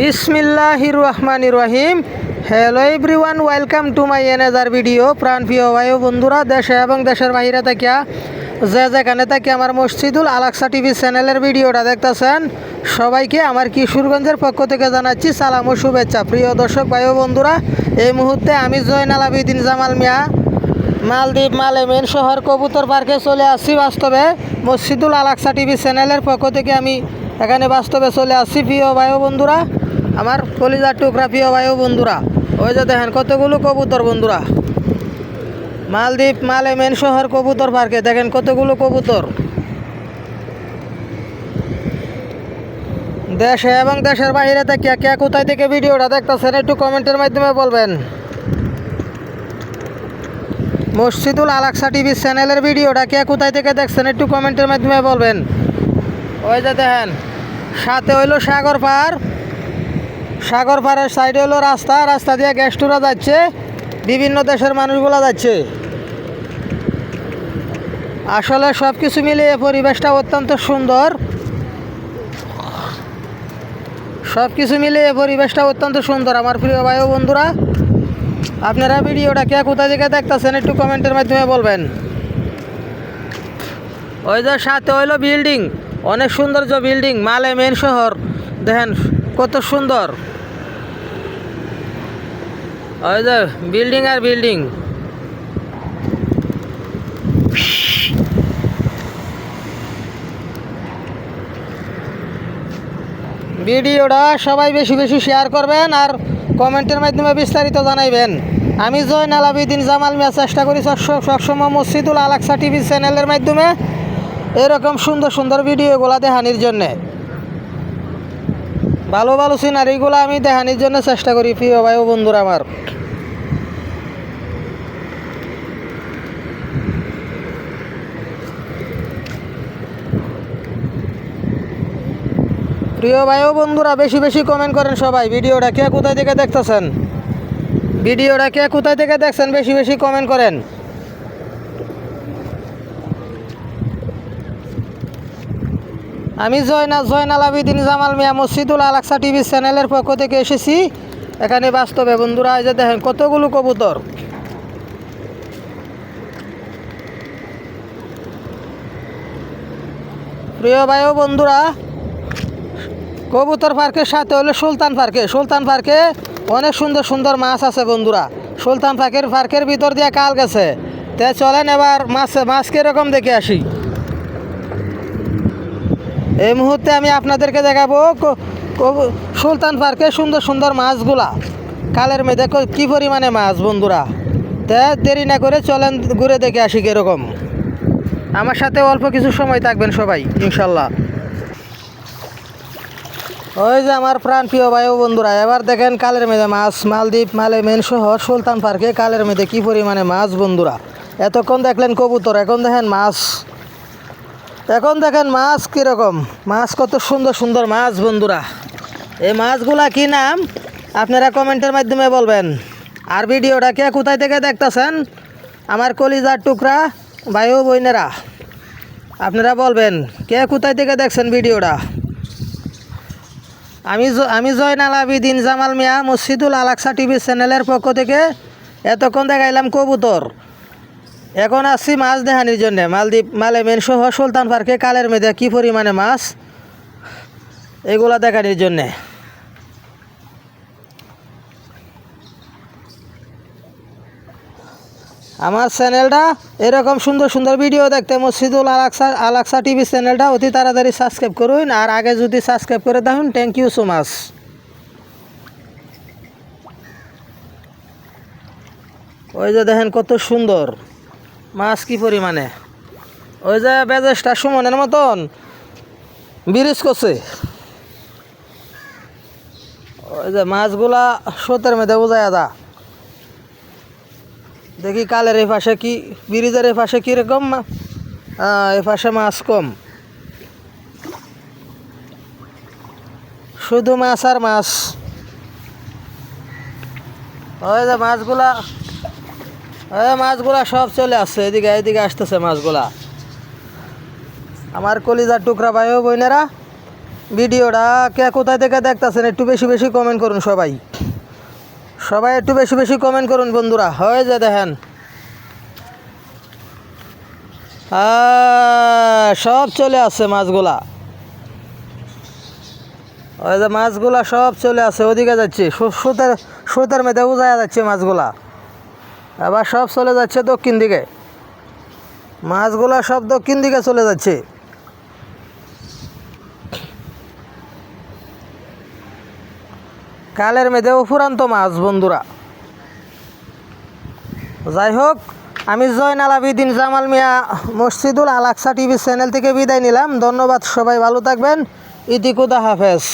বিসমিল্লাহির রহমান রহিম hello everyone welcome to my another video প্রাণপ্রিয় ভাই ও বন্ধুরা, দেশে এবং দেশের বাইরে থেকে, যে যেখানে থাকি আমার মসজিদুল আলাক্সা টিভি চ্যানেলের ভিডিওটা দেখতেছেন, সবাইকে আমার কিশোরগঞ্জের পক্ষ থেকে জানাচ্ছি সালাম ও শুভেচ্ছা। প্রিয় দর্শক ভাই বন্ধুরা, এই মুহূর্তে আমি জয়নাল আবিদিন জামাল মিয়া, মালদ্বীপ মালেমেন শহর কবুতর পার্কে চলে আসছি বাস্তবে। মসজিদুল আলাক্সা টিভি চ্যানেলের পক্ষ থেকে আমি এখানে বাস্তবে চলে আসছি। প্রিয় ভাই বন্ধুরা আমার কলিজার টুকরা প্রিয় ভাই বন্ধুরা, ওই যে দেখেন কতগুলো কবুতর বন্ধুরা। মালদ্বীপ, মালে মেন শহর কবুতর পার্কে, দেখেন কতগুলো কবুতর। দেশে এবং দেশের বাইরে থেকে কে কোথায় থেকে ভিডিওটা দেখতেছেন একটু কমেন্টের মাধ্যমে বলবেন। মসজিদুল আলাক্সা টিভি চ্যানেলের ভিডিওটা কে কোথায় থেকে দেখছেন একটু কমেন্টের মাধ্যমে বলবেন। ওই যে দেখেন, সাথে হইল সাগর পার। সাগর পাড়ের সাইডে হলো রাস্তা রাস্তা দিয়ে গ্যাস্টুরা যাচ্ছে, বিভিন্ন দেশের মানুষগুলো যাচ্ছে। আসলে সব কিছু মিলিয়ে পরিবেশটা অত্যন্ত সুন্দর। সব কিছু মিলিয়ে পরিবেশটা অত্যন্ত সুন্দর, আমার প্রিয় ভাই বন্ধুরা। আপনারা ভিডিওটা কে কোথায় থেকে দেখতেছেন একটু কমেন্টের মাধ্যমে বলবেন। ওই যে সাথে হইল বিল্ডিং অনেক সৌন্দর্য বিল্ডিং মালে মেন শহর। দেখেন কত সুন্দর। ওই যে বিল্ডিং আর বিল্ডিং। ভিডিওটা সবাই বেশি বেশি শেয়ার করবেন আর কমেন্টের মাধ্যমে বিস্তারিত জানাইবেন। আমি জয়নাল আবিদিন জামাল মিয়া, চেষ্টা করি সব- সবসময় মসজিদুল আলাক্সা টিভি চ্যানেলের মাধ্যমে এরকম সুন্দর সুন্দর ভিডিওগুলো দেখানির জন্যে। ভালো ভালো সিনারিগুলো আমি দেখানির জন্য চেষ্টা করি, প্রিয় ভাই ও বন্ধুরা আমার। প্রিয় ভাই ও বন্ধুরা, বেশি বেশি কমেন্ট করেন সবাই, ভিডিওটা কে কোথায় থেকে দেখতেছেন? ভিডিওটা কে কোথায় থেকে দেখছেন, বেশি বেশি কমেন্ট করেন। আমি জয়না জয়নাল আবিদিন জামাল মিয়া মসজিদুল আলাক্সা টিভি চ্যানেলের পক্ষ থেকে এসেছি। এখানে বাস্তবে বন্ধুরা, এই যে দেখেন কতগুলো কবুতর। প্রিয় ভাই ও বন্ধুরা, কবুতর পার্কের সাথে হলো সুলতান পার্কে। সুলতান পার্কে অনেক সুন্দর সুন্দর মাছ আছে বন্ধুরা। সুলতান পার্কের পার্কের ভিতর দিয়ে কাল গেছে। তে চলেন এবার মাছ মাছ কীরকম দেখে আসি। এই মুহূর্তে আমি আপনাদেরকে দেখাবো সুলতান পার্কে সুন্দর সুন্দর মাছগুলা। কালের মেয়েদে ক- কি পরিমাণে মাছ বন্ধুরা? দেরি না করে চলেন, ঘুরে দেখে আসি কীরকম। আমার সাথে অল্প কিছু সময় থাকবেন সবাই, ইনশাল্লাহ। ওই যে আমার প্রাণ প্রিয় ভাই ও বন্ধুরা, এবার দেখেন কালের মেয়েদে মাছ, মালদ্বীপ, মালে মেন শহর, সুলতান পার্কে কালের মেয়েদে কী পরিমাণে মাছ বন্ধুরা। এতক্ষণ দেখলেন কবুতর, এখন দেখেন মাছ। এখন দেখেন মাছ কীরকম? মাছ কত সুন্দর সুন্দর মাছ বন্ধুরা। এই মাছগুলা কি নাম? আপনারা কমেন্টের মাধ্যমে বলবেন। আর ভিডিওটা কে কোথায় থেকে দেখতেছেন? আমার কলিজার টুকরা ভাই ও বোনেরা, আপনারা বলবেন, কে কোথায় থেকে দেখছেন ভিডিওটা? আমি আমি জয়নাল আবিদিন জামাল মিয়া, মসজিদুল আলাক্সা টিভি চ্যানেলের পক্ষ থেকে এতক্ষণ দেখাইলাম কবুতর। এখন আসছি মাছ দেখানির জন্য। মালদ্বীপ মালেমেন সহ সুলতান পার্কে, কালের মেয়েদে কী পরিমাণে মাছ? এগুলা দেখানির জন্যে। আমার চ্যানেলটা এরকম সুন্দর সুন্দর ভিডিও দেখতে মসজিদুল আলাক্সা আলাক্সা টিভি চ্যানেলটা অতি তাড়াতাড়ি সাবস্ক্রাইব করুন। আর আগে যদি সাবস্ক্রাইব করে দেখুন থ্যাংক ইউ সো মাচ ওই যে দেখেন কত সুন্দর। মাছ কি পরিমাণে? ওই যে বেজেসটা সুমনের মতন ব্রিজ করছে। ওই যে মাছগুলা স্রোতের মধ্যে বোঝায় দা দেখি কালের এই পাশে কি, ব্রিজের এই পাশে কীরকম এই পাশে মাছ কম। শুধু মাছ আর মাছ। ওই যে মাছগুলা মাছগুলা সব চলে আসছে। এদিকে এদিকে আসতেছে মাছগুলা। আমার কলিজার টুকরা ভাই বোনেরা, ভিডিওটা কে কোথায় থেকে দেখতেছেন একটু বেশি বেশি কমেন্ট করুন সবাই। সবাই একটু বেশি বেশি কমেন্ট করুন বন্ধুরা। হয়ে যায় দেখেন। সব চলে আসছে মাছগুলা। ওই যে মাছগুলা সব চলে আসছে। ওদিকে যাচ্ছে সুতার সুতার মেয়েতে উজায়া যাচ্ছে মাছগুলা। আবার সব চলে যাচ্ছে দক্ষিণ দিকে। মাছগুলা সব দক্ষিণ দিকে চলে যাচ্ছে। কালের মেয়েদে উফুরান্ত মাছ, বন্ধুরা। যাই হোক, আমি জয়নাল আবিদিন জামাল মিয়া মসজিদুল আলাকসা টিভি চ্যানেল থেকে বিদায় নিলাম। ধন্যবাদ, সবাই ভালো থাকবেন। ইতিকুদা হাফেজ।